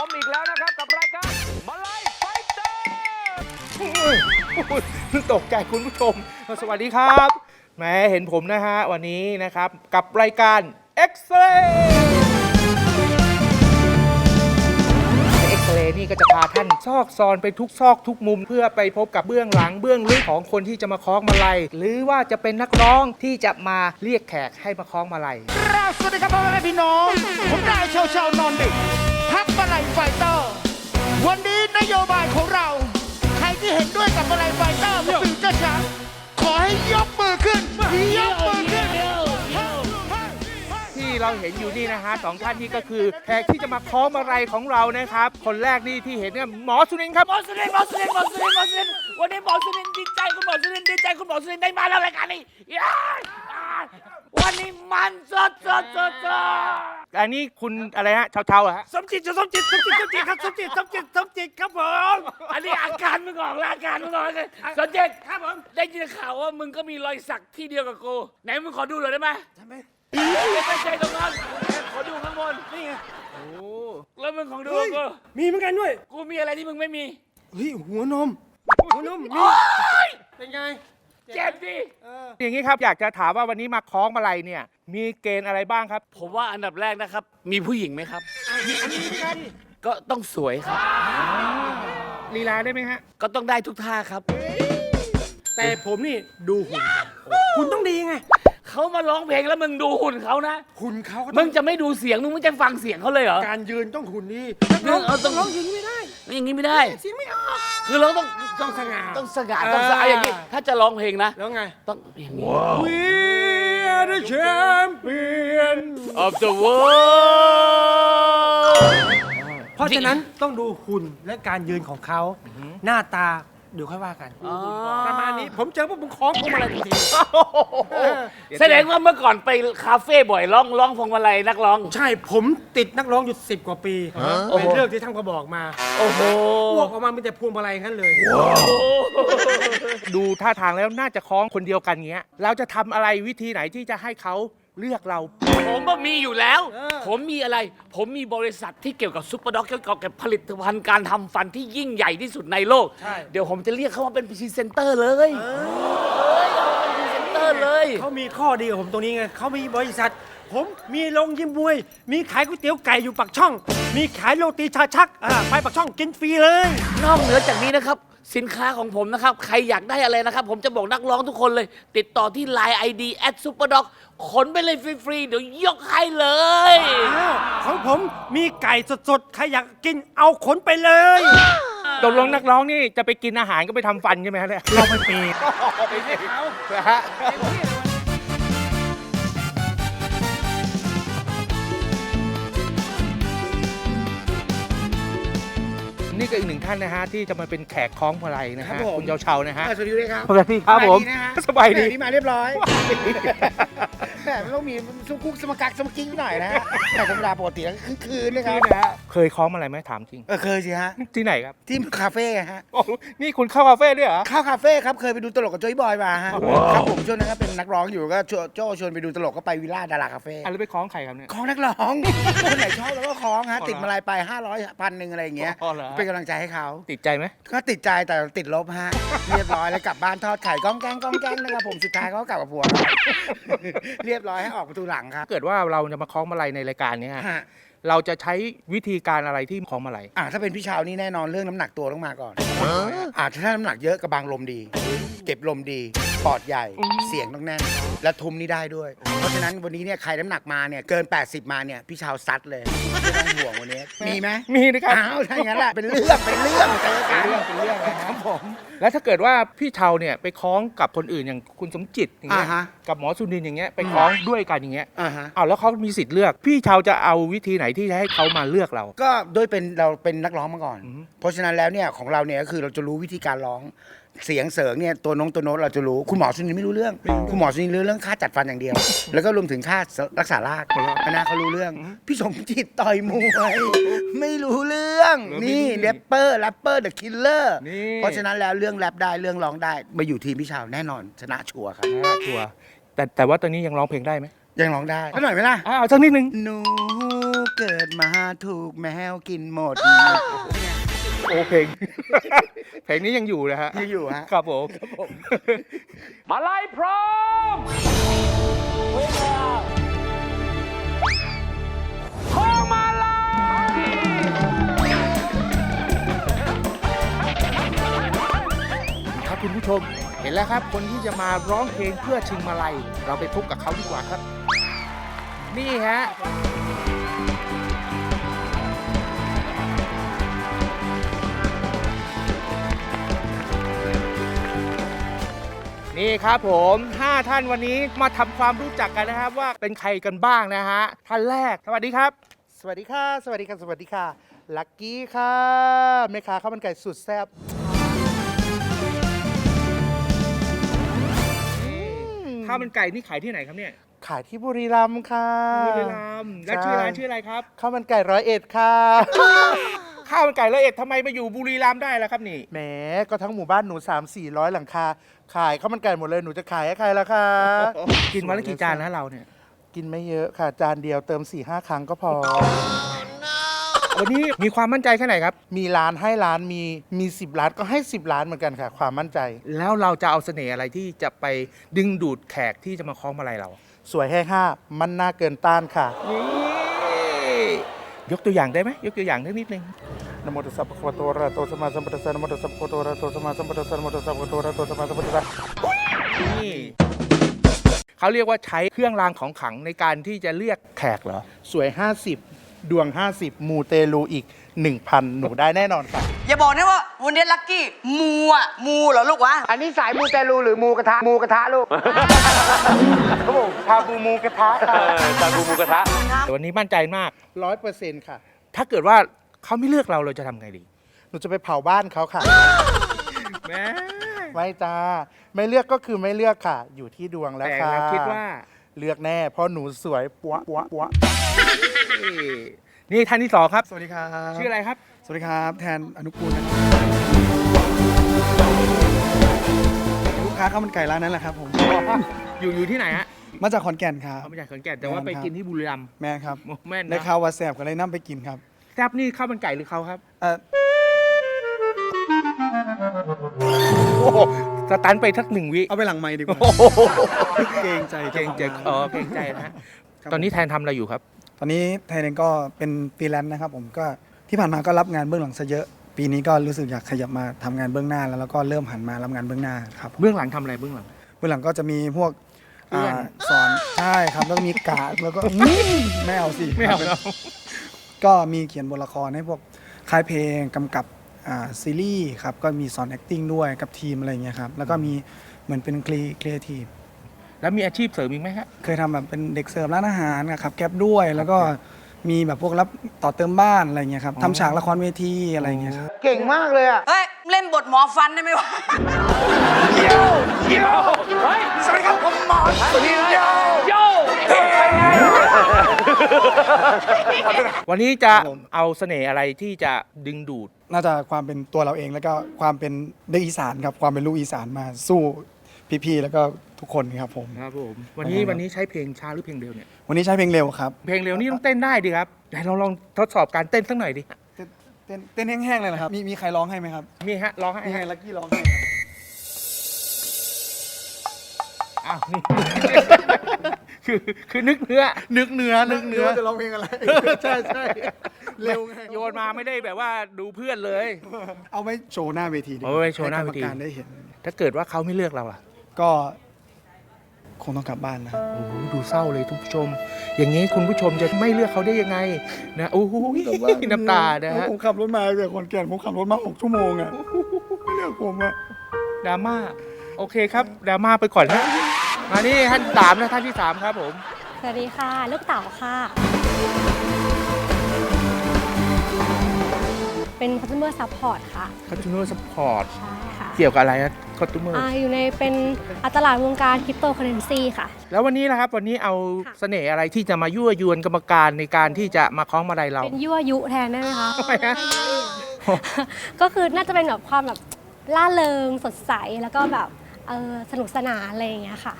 ผมอีกแล้วนะครับกับรายการมาลายไฟเตอร์ตกใจคุณผู้ชม สวัสดีครับแหมเห็นผมนะฮะ วันนี้นะครับ กับรายการ X-Ray X-Ray นี่ก็จะพาท่านซอกซอนไปทุกซอกทุกมุม เพื่อไปพบกับเบื้องหลังเบื้องลึกของคนที่จะมาคล้องมาลัยหรือว่าจะเป็นนักร้องที่จะมาเรียกแขกให้มาคล้องมาลัย ครับสวัสดีครับพ่อแม่พี่น้อง ผมนายเชาเชานอนดึก พักมาลัยไฟเตอร์ วันนี้นโยบายของเรา ใครที่เห็นด้วยกับมาลัยไฟเตอร์มาปีเจ้าช้างขอให้ยกมือขึ้นยกมือขึ้น ที่เราเห็นอยู่นี่นะฮะสองท่านนี้ก็คือแขกที่จะมาคล้องมาลัยของเรานะครับ คนแรกนี่ที่เห็นเนี่ยหมอสุนินท์ครับ หมอสุรินทร์หมอสุรินทร์หมอสุรินทร์หมอสุรินทร์วันนี้หมอสุรินทร์ดีใจคุณหมอสุรินทร์ดีใจคุณหมอสุรินทร์ได้มาแล้วรายการนี้ย้ายอ่า วันนี้มันสดสดสดสดอันนี้คุณอะไรฮะเชาๆเหรอฮะสมจิตจะสมจิตสมจิตสมจิตครับสมจิตสมจิตสมจิตครับผมอันนี้อาการมึงออกแล้วอาการมึงออกเลยสมจิตครับผมได้ยินข่าวว่ามึงก็มีรอยสักที่เดียวกับกูไหนมึงขอดูหน่อยได้ไหมทำไมไม่ใช่ตรงนั้นขอดูข้างบนนี่ไงโอ้แล้วมึงของดูกับกูมีเหมือนกันด้วย กูมีอะไรที่มึงไม่มีเฮ้ยหัวนมหัวนมมีโอ๊ยเป็นไง เจ็บดิอย่างนี้ครับอยากจะถามว่าวันนี้มาคล้องมาลัยเนี่ย มีเกณฑ์อะไรบ้างครับ ผมว่าอันดับแรกนะครับ มีผู้หญิงไหมครับ ก็ต้องสวยครับ ลีลาได้ไหมฮะ ก็ต้องได้ทุกท่าครับ แต่ผมนี่ดูหุ่นก่อนหุ่นต้องดีไง เขามาร้องเพลงแล้วมึงดูหุ่นเขานะ หุ่นเขาก็มึต้องจะไม่ดูเสียง มึงไม่จะฟังเสียงเขาเลยเหรอ การยืนต้องหุ่นดีมึงเอาต้อง ร้องยิงไม่ได้อย่างนี้ไม่ได้ เสียงไม่ออกคือเราต้อง ต้องสง่า ต้องสง่าต้องสะอาดอย่างนี้ ถ้าจะร้องเพลงนะ แล้วไง ต้องอย่างนี้ We are the champion of the world เพราะฉะนั้นต้องดูหุ่นและการยืนของเขา หน้าตา เดี๋ยวค่อยว่ากันอ๋อประมาณนี้ผมเจอพวกมึงคล้องพวงมาลัยทันทีแสดงว่าเมื่อก่อนไปคาเฟ่บ่อยร้องร้องพวงมาลัยนักร้อง ใช่ผมติดนักร้องอยู่สิบกว่าปีเป็นเรื่องที่ท่านก็บอกมา โอ้โหอ้วกออกมามีแต่พวงมาลัยทั้งนั้นเลยดูท่าทางแล้วน่าจะคล้องคนเดียวกันเงี้ย เราจะทำอะไรวิธีไหนที่จะให้เขา เลือกเรา ผมก็มีอยู่แล้ว เออ ผมมีอะไร ผมมีบริษัทที่เกี่ยวกับซุปเปอร์ด็อกเกี่ยวกับผลิตภัณฑ์การทำฟันที่ยิ่งใหญ่ที่สุดในโลก ใช่ เดี๋ยวผมจะเรียกเขามาเป็นพรีเซนเตอร์เลยเฮ้ยเอาเป็นพรีเซนเตอร์เลย เขามีข้อดีกับผมตรงนี้ไงเขามีบริษัท ผมมีโรงยิมมวย มีขายก๋วยเตี๋ยวไก่อยู่ปักช่อง มีขายโรตีชาชักอ่าไปปักช่องกินฟรีเลย นอกเหนือจากนี้นะครับ สินค้าของผมนะครับ ใครอยากได้อะไรนะครับ ผมจะบอกนักร้องทุกคนเลย ติดต่อที่ Line ID at superdog ขนไปเลยฟรี ๆ เดี๋ยวยกให้เลย อ้าวของผมมีไก่สดๆ ใครอยากกินเอาขนไปเลย ตกลงนักร้องนี่จะไปกินอาหารก็ไปทำฟันใช่ไหมฮะเนี่ย เราไปเปย์ไปสินะฮะ นี่ก็อีกหนึ่งท่านนะฮะที่จะมาเป็นแขกคล้องพลัยนะครัฮะบผม คุณเยาวเชานะฮะสวัสดีด้วยครับสวัสดีครับผมนะฮะสบายดี แหม่นี่มาเรียบร้อย แหมไม่ต้องมีซุกคุกสมกักสมกิ้งหน่อยนะฮะแต่ธรรมดาปกติก็คือคืนนะครับเคยคล้องอะไรไหมถามจริง เออเคยสิฮะ ที่ไหนครับที่คาเฟ่ฮะ โอ้โหนี่คุณเข้าคาเฟ่ด้วยเหรอ เข้าคาเฟ่ครับเคยไปดูตลกกับโจ้ยบอยมาฮะครับผมช่วงนั้นก็เป็นนักร้องอยู่ก็โจโจ้ชวนไปดูตลกก็ไปวิลล่าดาราคาเฟ่อะไรไปคล้องใครครับเนี่ยคล้องนักร้องคนไหนชอบแล้วก็คล้องฮะติดมาลายไป500พันหนึ่งอะไรอย่างเงี้ยอ๋อเหรอ เป็นกำลังใจให้เขา ติดใจไหม ก็ติดใจแต่ติดลบฮะ เรียบร้อยแล้วกลับบ้านทอดไข่ก้องแกงก้องแกงนะครับผมสุดท้ายเขาก็กลับกับผัวเขาเรียบร้อยให้ออกประตูหลังครับ เกิดว่าเราจะมาคล้องมาลัยในรายการเนี้ยฮะฮะเราจะใช้วิธีการอะไรที่คล้องมาลัยอ่าถ้าเป็นพี่ชาวนี่แน่นอนเรื่องน้ำหนักตัวต้องมาก่อนอ่าถ้าน้ำหนักเยอะกระบังลมดี เก็บลมดีป อดใหญ่ เสียงต้องแน่น และทุมนี่ได้ด้วย เพราะฉะนั้นวันนี้เนี่ยใครน้ำหนักมาเนี่ยเกิน 80 มาเนี่ยพี่ชาวซัดเลยไม่ต้องห่วงวันนี้ มีไหมมีนะครับ อ้าวถ้าอย่างนั้นแหละเป็นเรื่องเป็นเรื่องเจอกันเป็นเรื่องเป็นเรื่องนะคครัรับบผม แล้วถ้าเกิดว่าพี่เชาเนี่ยไปคล้องกับคนอื่นอย่างคุณสมจิตอย่างเงี้ยอ่าฮะ กับหมอสุนินท์อย่างเงี้ยไปคล้องด้วยกันอย่างเงี้ยอ่าฮะอ้าวแล้วเขามีสิทธิ์เลือก พี่เชาจะเอาวิธีไหนที่จะให้เขามาเลือกเรา ก็ด้วยเป็นเราเป็นนักร้องมาก่อนอือฮึเพราะฉะนั้นแล้วเนี่ยของเราเนี่ยก็คือเราจะรู้วิธีการร้อง เสียงเสริงเนี่ยตัวน้องตัวโน้ตเราจะรู้คุณหมอสุนินไม่รู้เรื่อง คุณหมอสุนินรู้เรื่องค่าจัดฟันอย่างเดียว แล้วก็รวมถึงค่ารักษารากคณะเขารู้เรื่อง พี่สมจิตต่อยมวยไม่รู้เรื่องนี่แรปเปอร์แรปเปอร์เดอะคิลเลอร์นี่ เพราะฉะนั้นแล้วเรื่องแรปได้เรื่องร้องได้มาอยู่ทีมพี่ชาวแน่นอนชนะชัวร์ครับน่าชัวร์แต่แต่ว่าตอนนี้ยังร้องเพลงได้ไหมยังร้องได้สักหน่อยไหมล่ะอ้าวสักนิดนึง หนูเกิดมาถูกแมวกินหมด โอ้เพลง เพลงนี้ยังอยู่นะฮะยังอยู่ฮะ ครับผมมาลัยพร้อมโคมาลัยครับคุณผู้ชม เห็นแล้วครับ คนที่จะมาร้องเพลงเพื่อชิงมาลัย เราไปพบกับเขาดีกว่าครับ นี่ฮะ นี่ครับผม 5 ท่านวันนี้มาทำความรู้จักกันนะครับ ว่าเป็นใครกันบ้างนะฮะท่านแรกสวัสดีครับ สวัสดีค่ะ สวัสดีค่ะสวัสดีค่ะลักกี้ค่ะแม่ค้าข้าวมันไก่สุดแซ่บข้าวมันไก่นี่ขายที่ไหนครับเนี่ยขายที่บุรีรัมย์ค่ะบุรีรัมย์และชื่อร้านชื่ออะไรครับข้าวมันไก่ร้อยเอ็ดค่ะ ข้าวมันไก่ละเอียดทำไมมาอยู่บุรีรัมย์ได้ล่ะครับนี่แหมก็ทั้งหมู่บ้านหนู 3 4 0 0 หลังคา ขายข้าวมันไก่หมดเลยหนูจะขายให้ใครล่ะคะกินวันละกี่จานนะเราเนี่ย กินไม่เยอะค่ะ จานเดียวเติม4 5ครั้งก็พอ วันนี้มีความมั่นใจแค่ไหนครับ มีร้านให้ร้านมีมี 10 ล้านก็ให้ 10 ล้านเหมือนกันค่ะ ความมั่นใจ แล้วเราจะเอาเสน่ห์อะไรที่จะไปดึงดูดแขกที่จะมาคล้องมาลัยเรา สวยให้ห้ามันน่าเกินต้านค่ะ ยกตัวอย่างได้ไหมยกตัวอย่างได้นิดนึงนะโมตัสสะภะคะวะโตอะระหะโตสัมมาสัมพุทธัสสะนะโมตัสสะภะคะวะโตอะระหะโตสัมมาสัมพุทธัสสะนะโมตัสสะภะคะวะโตอะระหะโตสัมมาสัมพุทธัสสะนี่เขาเรียกว่าใช้เครื่องรางของขลังในการที่จะเรียกแขกเหรอสวย 50 ดวง 50 มูเตลูอีก 1,000 หนูได้แน่นอนค่ะ อย่าบอกนะว่าวันนี้ลักกี้มูอะมูเหรอลูกวะอันนี้สายมูเตลูหรือมูกระทะมูกระทะลูกครับผมชาบูมูกระทะค่ะจานบูมูกระทะ แต่วันนี้มั่นใจมาก ร้อยเปอร์เซ็นต์ค่ะ ถ้าเกิดว่าเขาไม่เลือกเราเราจะทำไงดี หนูจะไปเผาบ้านเขาค่ะ แม่ไม่จ้า ไม่เลือกก็คือไม่เลือกค่ะ อยู่ที่ดวงแล้วแต่ค่ะเราคิดว่า เลือกแน่ เพราะหนูสวยปัวปัวปัวนี่ท่านที่สองครับ สวัสดีครับ ชื่ออะไรครับ สวัสดีครับ แทนอนุกูลนะครับลูกค้าข้าวมันไก่ร้านนั้นแหละครับผม อยู่อยู่ที่ไหนฮะมาจากขอนแก่นครับ เขามาจากขอนแก่นแต่ว่าไปครับกินที่บุรีรัมย์ แม่ครับโอ้แม่นได้นะข่าวว่าแสบก็เลยนั่ไปกินครับแซ่บนี่ข้าวมันไก่หรือเขาครับ เอ่อโอ้โห สตันไปทักหนึ่งวิเอาไปหลังไม้ดีกว่าเกรงใจเกรงใจจ้าอ๋ขอองเกรงใจนะฮะครับตอนนี้แทนทำอะไรอยู่ครับ ตอนนี้ไทยเองก็เป็นฟรีแลนซ์นะครับผมก็ที่ผ่านมาก็รับงานเบื้องหลังซะเยอะ ปีนี้ก็รู้สึกอยากขยับมาทำงานเบื้องหน้า แล้วแล้วก็เริ่มหันมารับงานเบื้องหน้าครับเบื้องหลังทำอะไรเบื้องหลัง เบื้องหลังก็จะมีพวกเพื่อนอ่าสอนใช่ครับแล้วก็มีกาดแล้วก็ไม่เอาสิไม่เอาครับไม่เอาก็มีเขียนบทละครให้พวกค่ายเพลงกำกับอ่า ซีรีส์ครับก็มีสอน acting ด้วยกับทีมอะไรอย่างเงี้ยครับแล้วก็มีเหมือนเป็นครีครีเอทีฟแล้วมีอาชีพเสริมอีกไหมฮะ เคยทำแบบเป็นเด็กเสิร์ฟร้านอาหารนะครับแก๊ปด้วย แล้วก็มีแบบพวกรับต่อเติมบ้านอะไรอย่างเงี้ยครับทำฉากละครเวทีอะไรอย่างเงี้ยครับเก่งมากเลยอะ เฮ้ย เล่นบทหมอฟันได้ไหมวะโย วันนี้จะครับผม เอาเสน่ห์อะไรที่จะดึงดูด น่าจะความเป็นตัวเราเองแล้วก็ความเป็นเด็กอีสานครับความเป็นลูกอีสานมาสู้พี่ๆแล้วก็ทุกคนครับผม ครับผม วันนี้ครับวันนี้ใช้เพลงช้าหรือเพลงเร็วเนี่ย วันนี้ใช้เพลงเร็วครับ เพลงเร็วนี่ต้องเต้นได้ดิครับไหนเราลองทดสอบการเต้นสักหน่อยดิ เต้นเต้นเต้นแห้งๆเลยนะครับ มีมีใครร้องให้ไหมครับมีฮะร้องให้มีใครฮะลักกี้ร้องให้ อ้าวนี่ คือคือนึกเนื้อ นึกเนื้อนึกเนื้อจะร้องเพลงอะไร ใช่ใช่เร็วไงโยนมาไม่ได้แบบว่าดูเพื่อนเลย เอาไว้โชว์หน้าเวทีดีกเอาไว้โชว์หน้าเวทีใกรรมการได้เห็น ถ้าเกิดว่าเขาไม่เลือกเราล่ะก็คงต้องกลับบ้านนะ โอ้โหดูเศร้าเลยทุกผู้ชม อย่างนี้คุณผู้ชมจะไม่เลือกเขาได้ยังไง นะโอ้โหน้ำตานะฮะผมขับรถมาจากขอนแก่นผมขับรถมาหกชั่วโมงอะไม่เลือกผมอะดราม่าโอเคครับดราม่าไปก่อนนะ มานี่ท่านสามนะท่านที่สามครับผมสวัสดีค่ะ ลูกเต๋าค่ะ เป็น customer support ค่ะ customer support ใช่ค่ะเกี่ยวกับอะไรนะ customer อ่าอยู่ในเป็นอัตลาดวงการคริปโตเคอเรนซีค่ะ แล้ววันนี้นะครับวันนี้เอาค่ะเสน่ห์อะไรที่จะมายั่วยวนกรรมการในการที่จะมาคล้องมาลัยเรา เป็นยั่วยุแทนได้ไหมคะทำไมฮะ ก็คือน่าจะเป็นแบบความแบบล่าเริงสดใสแล้วก็แบบ เออสนุกสนานอะไรอย่างเงี้ยค่ะ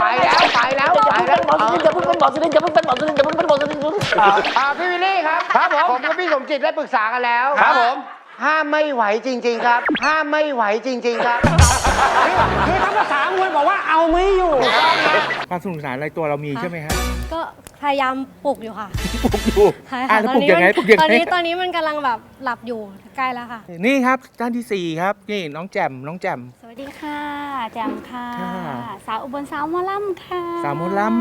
ไปแล้วไปแล้วไปแล้วหมอสุรินทร์อย่าเพิ่งเป็นหมอสุรินทร์อย่าเพิ่งเป็นหมอสุรินทร์อย่าเพิ่งเป็นหมอสุรินทร์อ่าพี่วิลลี่ครับครับผมผมกับพี่สมจิตได้ปรึกษากันแล้วครับผม ห้ามไม่ไหวจริง ๆ ครับ ห้ามไม่ไหวจริง ๆ ครับ คือทั้งภาษามวยบอกว่าเอาไม่อยู่ ความสนุกสนานในตัวเรามีใช่ไหมฮะ ก็พยายามปลุกอยู่ค่ะปลุกอยู่ใช่อะค่ะแล้วตปอลุนกนี้ยังไงมันปลุกยังตอนไงนี้ตอนนี้มันกำลังแบบหลับอยู่ใกล้แล้วค่ะ นี่ครับท่านที่สี่ครับนี่น้องแจ่มน้องแจ่มสวัสดีค่ะ แจมค่ะ ค่ะ สาวอุบลสาวหมอลำค่ะ สาวโมลัม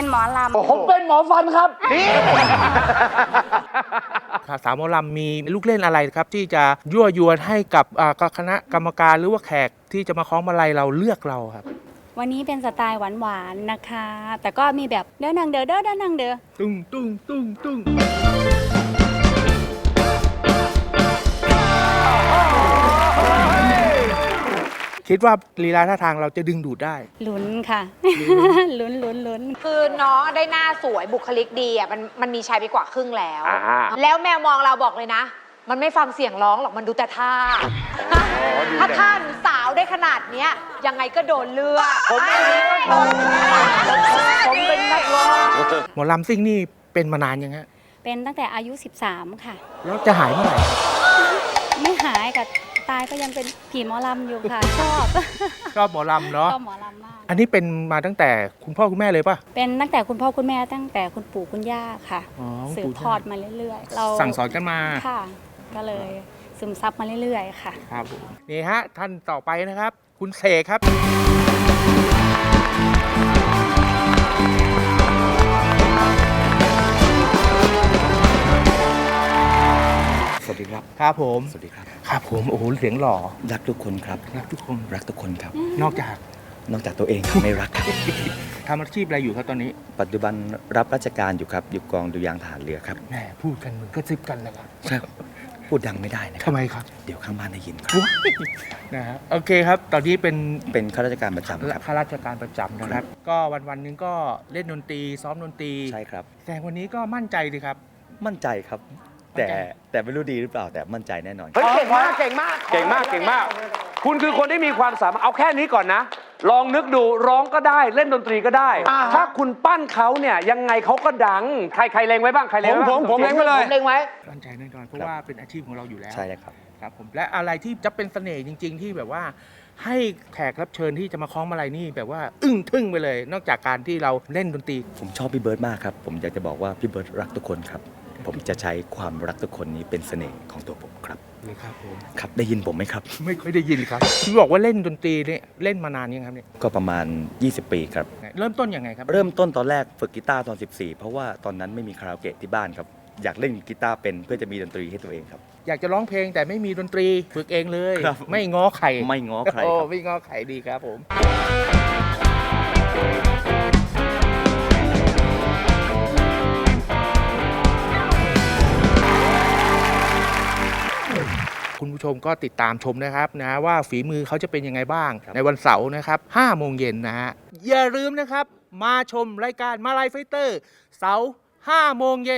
เป็นหมอลำ ผมเป็นหมอฟันครับสาวโมลัมมีลูกเล่นอะไรครับ ที่จะยั่วยวนให้กับอ่าคณะกรรมการหรือว่าแขกที่จะมาคล้องมาลัยเราเลือกเราครับ วันนี้เป็นสไตล์หวานๆนะคะ แต่ก็มีแบบเด้อนังเด้อเด้อเด้อนังเด้อ ตุ้งตุ้งตุ้งตุ้ง คิดว่าลีลาท่าทางเราจะดึงดูดได้ ลุ้นค่ะ ลุ้นลุ้นลุ้นคือน้องได้หน้าสวยบุคลิกดีอะมันมันมีชายไปกว่าครึ่งแล้ว อ่า แล้วแมวมองเราบอกเลยนะ มันไม่ฟังเสียงร้องหรอกมันดูแต่ท่า ถ้าท่าหนูสาวได้ขนาดเนี้ยยังไงก็โดนเลือกผมไม่รู้ว่าผมผมเป็นนักร้องหมอลำซิ่งนี่เป็นมานานยังฮะเป็นตั้งแต่อายุ 13 ค่ะ แล้วจะหายเมื่อไหร่ครับไม่หายกับตาย ก็ยังเป็นผีหมอลำอยู่ค่ะ ชอบชอบหมอลำเนาะ ชอบหมอลำมาก อันนี้เป็นมาตั้งแต่คุณพ่อคุณแม่เลยป่ะ เป็นตั้งแต่คุณพ่อคุณแม่ตั้งแต่คุณปู่คุณย่าค่ะอ๋อสืปู่บย่าทอดมาเรื่อยๆ เราสั่งสอนกันมา ค่ะ ก็เลยซึมซับมาเรื่อยๆ ค่ะ ครับผมนี่ฮะ ท่านต่อไปนะครับ คุณเสกครับ สวัสดีครับ ครับผม สวัสดีครับ ครับผมโอ้โหเสียงหล่อรักทุกคนครับ รักทุกคนรักทุกคนครับ นอกจากนอกจากตัวเองไม่รักครับ ทำอาชีพอะไรอยู่ครับตอนนี้ปัจจุบันรับราชการอยู่ครับอยู่กองดุริยางค์ทหารเรือครับแหมพูดกันเหมือนกระซิบกันนะครับใช่พูดดังไม่ได้นะครัทำไมครับเดี๋ยวข้างบ้านได้ยินครับ นะฮะโอเคครับ ตอนนี้เป็นเป็นข้าราชการประจำครับ ข้าราชการประจำนะครับ ก็วันวันๆหนึงก็เล่นดนตรีซ้อมดนตรีใช่ครับ แต่วันนี้ก็มั่นใจดีครับ มั่นใจครับ แต่แต่ไม่รู้ดีหรือเปล่าแต่มั่นใจแน่นอน เฮ้ยเก่งมากเก่งมากเก่งมากเก่งมาก คุณคือคนที่มีความสามารถเอาแค่นี้ก่อนนะ ลองนึกดูร้องก็ได้เล่นดนตรีก็ได้ ถ้าคุณปั้นเขาเนี่ยยังไงเขาก็ดัง ใครใครเลงไว้บ้างใครเลงไว้บ้างผมผมผมเล็งไว้เลยผมเล็งไว้มั่นใจแน่นอนเพราะครับว่าเป็นอาชีพของเราอยู่แล้วใช่เลยครับครับผมและอะไรที่จะเป็นเสน่ห์จริง ๆ ที่แบบว่า ให้แขกรับเชิญที่จะมาคล้องมาลัยนี่แบบว่าอึ้งทึ่งไปเลย นอกจากการที่เราเล่นดนตรี ผมชอบพี่เบิร์ดมากครับ ผมอยากจะบอกว่าพี่เบิร์ดรักทุกคนครับ ผมจะใช้ความรักทุกคนนี้เป็นเสน่ห์ของตัวผมครับเลยครับผมครับ ได้ยินผมไหมครับ ไม่ค่อยได้ยินครับที่บอกว่าเล่นดนตรีเนี่ยเล่นมานานยังครับเนี่ยก็ประมาณ 20 ปีครับ เริ่มต้นยังไงครับเริ่มต้นตอนแรกฝึกกีตาร์ตอน 14 เพราะว่าตอนนั้นไม่มีคาราโอเกะที่บ้านครับ อยากเล่นกีตาร์เป็นเพื่อจะมีดนตรีให้ตัวเองครับ อยากจะร้องเพลงแต่ไม่มีดนตรีฝึกเองเลย ครับ ไม่ง้อใครไม่ง้อใครโอ้ครับ ไม่ง้อใครดีครับผม คุณผู้ชมก็ติดตามชมนะครับนะว่าฝีมือเขาจะเป็นยังไงบ้าง ในวันเสาร์นะครับ5โมงเย็นนะฮะอย่าลืมนะครับ มาชมรายการมาลายไฟเตอร์ เสาร์5โมงเย็น